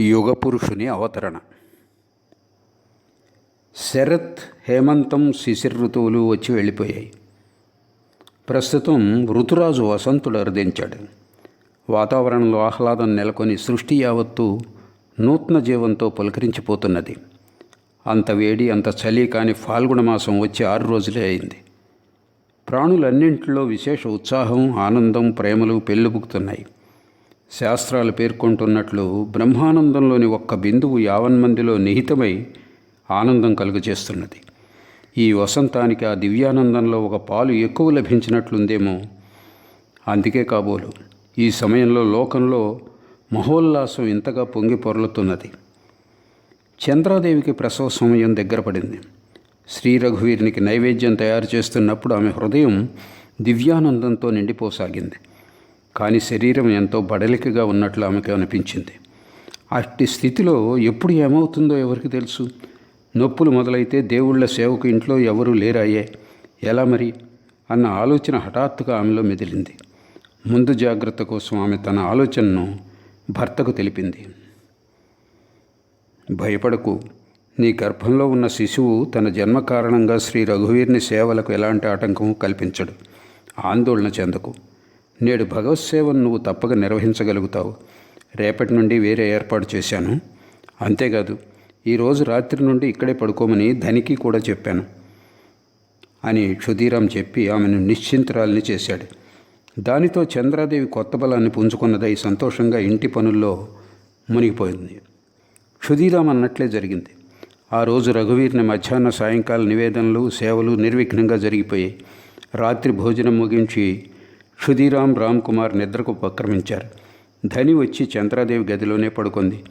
యుగపురుషుని అవతరణ. శరత్ హేమంతం శిశిర్ ఋతువులు వచ్చి వెళ్ళిపోయాయి. ప్రస్తుతం ఋతురాజు వసంతుడు అరుదించాడు. వాతావరణంలో ఆహ్లాదం నెలకొని సృష్టి యావత్తు నూతన జీవంతో పులకరించిపోతున్నది. అంత వేడి అంత చలి కాని ఫాల్గుణ మాసం వచ్చి ఆరు రోజులే అయింది. ప్రాణులన్నింటిలో విశేష ఉత్సాహం ఆనందం ప్రేమలు పెళ్ళుబుకుతున్నాయి శాస్త్రాలు పేర్కొంటున్నట్లు బ్రహ్మానందంలోని ఒక్క బిందువు యావన్మందిలో నిహితమై ఆనందం కలుగజేస్తున్నది. ఈ వసంతానికి ఆ దివ్యానందంలో ఒక పాలు ఎక్కువ లభించినట్లుందేమో. అందుకే కాబోలు ఈ సమయంలో లోకంలో మహోల్లాసం ఇంతగా పొంగి పొరలుతున్నది. చంద్రాదేవికి ప్రసవ సమయం దగ్గర పడింది. శ్రీ రఘువీరునికి నైవేద్యం తయారు చేస్తున్నప్పుడు ఆమె హృదయం దివ్యానందంతో నిండిపోసాగింది. కానీ శరీరం ఎంతో బడలికగా ఉన్నట్లు ఆమెకు అనిపించింది. అట్టి స్థితిలో ఎప్పుడు ఏమవుతుందో ఎవరికి తెలుసు? నొప్పులు మొదలైతే దేవుళ్ళ సేవకు ఇంట్లో ఎవరూ లేరాయే. ఎలా మరి? అన్న ఆలోచన హఠాత్తుగా ఆమెలో మెదిలింది. ముందు జాగ్రత్త కోసం ఆమె తన ఆలోచనను భర్తకు తెలిపింది. భయపడకు. నీ గర్భంలో ఉన్న శిశువు తన జన్మ కారణంగా శ్రీ రఘువీర్ని సేవలకు ఎలాంటి ఆటంకము కల్పించడు. ఆందోళన చెందకు. నేడు భగవత్ సేవను నువ్వు తప్పక నిర్వహించగలుగుతావు. రేపటి నుండి వేరే ఏర్పాటు చేశాను. అంతేకాదు ఈరోజు రాత్రి నుండి ఇక్కడే పడుకోమని ధనికి కూడా చెప్పాను అని క్షుధీరాం చెప్పి ఆమెను నిశ్చింతరాల్ని చేశాడు. దానితో చంద్రాదేవి కొత్త బలాన్ని పుంజుకున్నదై సంతోషంగా ఇంటి పనుల్లో మునిగిపోయింది. క్షుధీరాం అన్నట్లే జరిగింది. ఆ రోజు రఘువీర్ని మధ్యాహ్న సాయంకాల నివేదనలు సేవలు నిర్విఘ్నంగా జరిగిపోయాయి రాత్రి భోజనం ముగించి క్షుధీరాం రామ్ కుమార్ నిద్రకు ఉపక్రమించారు. ధని వచ్చి చంద్రాదేవి గదిలోనే పడుకుంది.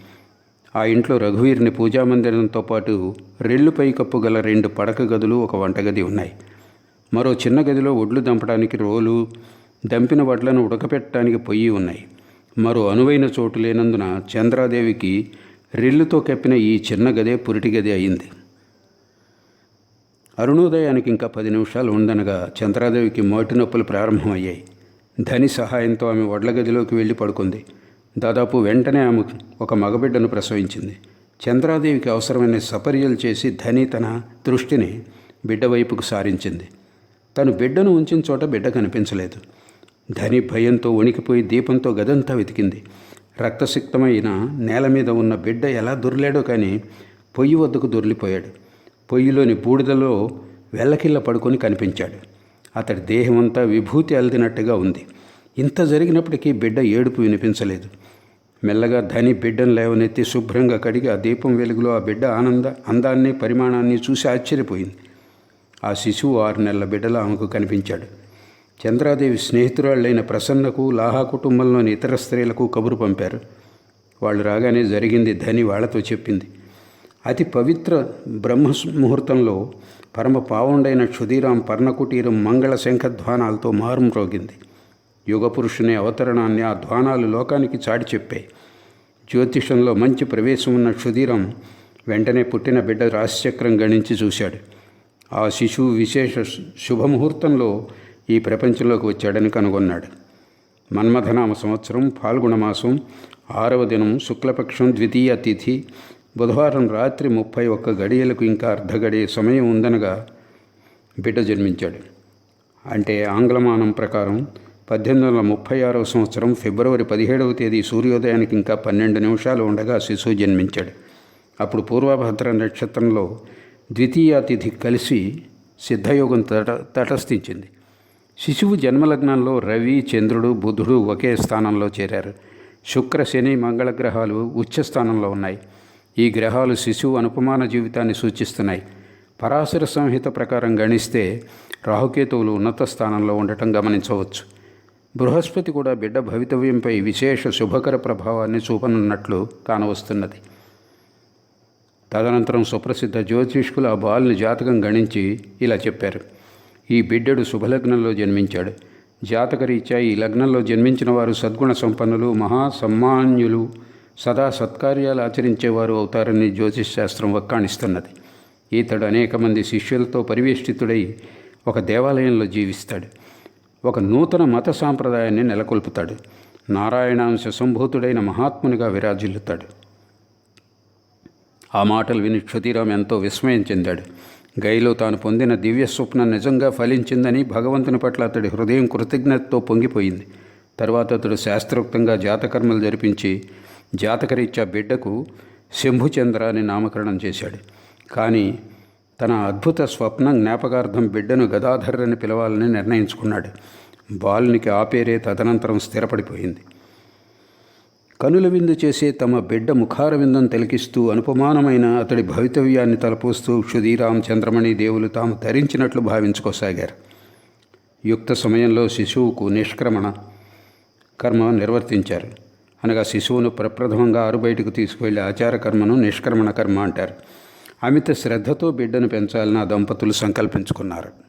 ఆ ఇంట్లో రఘువీర్ని పూజామందిరంతో పాటు రెల్లు పైకప్పు గల రెండు పడక గదులు ఒక వంటగది ఉన్నాయి. మరో చిన్న గదిలో ఒడ్లు దంపడానికి రోలు దంపిన వడ్లను ఉడకపెట్టడానికి పొయ్యి ఉన్నాయి. మరో అనువైన చోటు లేనందున చంద్రాదేవికి రెల్లుతో కప్పిన ఈ చిన్న గదే పురిటి గది అయింది. అరుణోదయానికి ఇంకా పది నిమిషాలు ఉండనగా చంద్రాదేవికి మోటి నొప్పులు ప్రారంభమయ్యాయి. ధని సహాయంతో ఆమె వడ్ల గదిలోకి వెళ్ళి పడుకుంది. దాదాపు వెంటనే ఆమె ఒక మగబిడ్డను ప్రసవించింది. చంద్రాదేవికి అవసరమైన సపర్యలు చేసి ధని తన దృష్టిని బిడ్డ వైపుకు సారించింది. తను బిడ్డను ఉంచిన చోట బిడ్డ కనిపించలేదు. ధని భయంతో వణికిపోయి దీపంతో గదంతా వెతికింది. రక్తసిక్తమైన నేల మీద ఉన్న బిడ్డ ఎలా దొర్లాడో కానీ పొయ్యి వద్దకు దొర్లిపోయాడు పొయ్యిలోని బూడిదలో వెల్లకిల్ల పడుకొని కనిపించాడు. అతడి దేహమంతా విభూతి అల్దినట్టుగా ఉంది. ఇంత జరిగినప్పటికీ బిడ్డ ఏడుపు వినిపించలేదు. మెల్లగా ధని బిడ్డను లేవనెత్తి శుభ్రంగా కడిగి ఆ దీపం వెలుగులో ఆ బిడ్డ ఆనంద అందాన్ని పరిమాణాన్ని చూసి ఆశ్చర్యపోయింది. ఆ శిశువు ఆరు నెలల బిడ్డలో ఆమెకు కనిపించాడు. చంద్రాదేవి స్నేహితురాళ్ళైన ప్రసన్నకు లాహా కుటుంబంలోని ఇతర స్త్రీలకు కబురు పంపారు. వాళ్ళు రాగానే జరిగింది ధని వాళ్ళతో చెప్పింది. అతి పవిత్ర బ్రహ్మ ముహూర్తంలో పరమ పావుండైన క్షుదీరాం పర్ణకుటీరం మంగళ శంఖధ్వానాలతో మారుమ్రోగింది యుగపురుషుని అవతరణాన్ని ఆ ధ్వానాలు లోకానికి చాటి చెప్పాయి. జ్యోతిషంలో మంచి ప్రవేశం ఉన్న క్షుదీరం వెంటనే పుట్టిన బిడ్డ రాశిచక్రం గణించి చూశాడు. ఆ శిశువు విశేష శుభముహూర్తంలో ఈ ప్రపంచంలోకి వచ్చాడని కనుగొన్నాడు. మన్మథనామ సంవత్సరం ఫాల్గుణ మాసం ఆరవ దినం శుక్లపక్షం ద్వితీయ తిథి బుధవారం రాత్రి ముప్పై ఒక్క గడియలకు ఇంకా అర్ధగడియ సమయం ఉందనగా బిడ్డ జన్మించాడు. అంటే ఆంగ్లమానం ప్రకారం పద్దెనిమిది వందల ముప్పై ఆరవ సంవత్సరం ఫిబ్రవరి పదిహేడవ తేదీ సూర్యోదయానికి ఇంకా పన్నెండు నిమిషాలు ఉండగా శిశువు జన్మించాడు. అప్పుడు పూర్వభద్ర నక్షత్రంలో ద్వితీయ తిథి కలిసి సిద్ధయోగం తట తటస్థించింది. శిశువు జన్మలగ్నంలో రవి చంద్రుడు బుధుడు ఒకే స్థానంలో చేరారు. శుక్ర శని మంగళగ్రహాలు ఉచ్చ స్థానంలో ఉన్నాయి. ఈ గ్రహాలు శిశువు అనుపమాన జీవితాన్ని సూచిస్తున్నాయి. పరాశర సంహిత ప్రకారం గణిస్తే రాహుకేతువులు ఉన్నత స్థానంలో ఉండటం గమనించవచ్చు. బృహస్పతి కూడా బిడ్డ భవితవ్యంపై విశేష శుభకర ప్రభావాన్ని చూపనున్నట్లు కానవస్తున్నది. తదనంతరం సుప్రసిద్ధ జ్యోతిష్కులు ఆ బాలుని జాతకం గణించి ఇలా చెప్పారు. ఈ బిడ్డడు శుభలగ్నంలో జన్మించాడు. జాతకరీత్యా ఈ లగ్నంలో జన్మించిన వారు సద్గుణ సంపన్నులు మహాసమ్మాన్యులు సదా సత్కార్యాలు ఆచరించేవారు అవుతారని జ్యోతిష్ శాస్త్రం వక్కాణిస్తున్నది. ఈతడు అనేక మంది శిష్యులతో పరివేష్టితుడై ఒక దేవాలయంలో జీవిస్తాడు. ఒక నూతన మత సాంప్రదాయాన్ని నెలకొల్పుతాడు. నారాయణాంశ సంభూతుడైన మహాత్మునిగా విరాజిల్లుతాడు. ఆ మాటలు విని క్షుతిరామ్ ఎంతో విస్మయం చెందాడు. గైలో తాను పొందిన దివ్య స్వప్నం నిజంగా ఫలించిందని భగవంతుని పట్ల అతడి హృదయం కృతజ్ఞతతో పొంగిపోయింది. తర్వాత అతడు శాస్త్రోక్తంగా జాతకర్మలు జరిపించి జాతకరీత్యా బిడ్డకు శంభుచంద్ర అని నామకరణం చేశాడు. కానీ తన అద్భుత స్వప్నం జ్ఞాపకార్థం బిడ్డను గదాధర్ పిలవాలని నిర్ణయించుకున్నాడు. బాలునికి ఆ పేరే తదనంతరం స్థిరపడిపోయింది. కనుల విందు చేసే తమ బిడ్డ ముఖార విందం తిలకిస్తూ అనుపమానమైన అతడి భవితవ్యాన్ని తలపోస్తూ క్షుధీరాం చంద్రమణి దేవులు తాము ధరించినట్లు భావించుకోసాగారు. యుక్త సమయంలో శిశువుకు నిష్క్రమణ కర్మ నిర్వర్తించారు. అనగా శిశువును ప్రప్రథమంగా ఆరు బయటకు తీసుకువెళ్ళే నిష్క్రమణ కర్మ అంటారు. అమిత శ్రద్ధతో బిడ్డను పెంచాలని ఆ దంపతులు సంకల్పించుకున్నారు.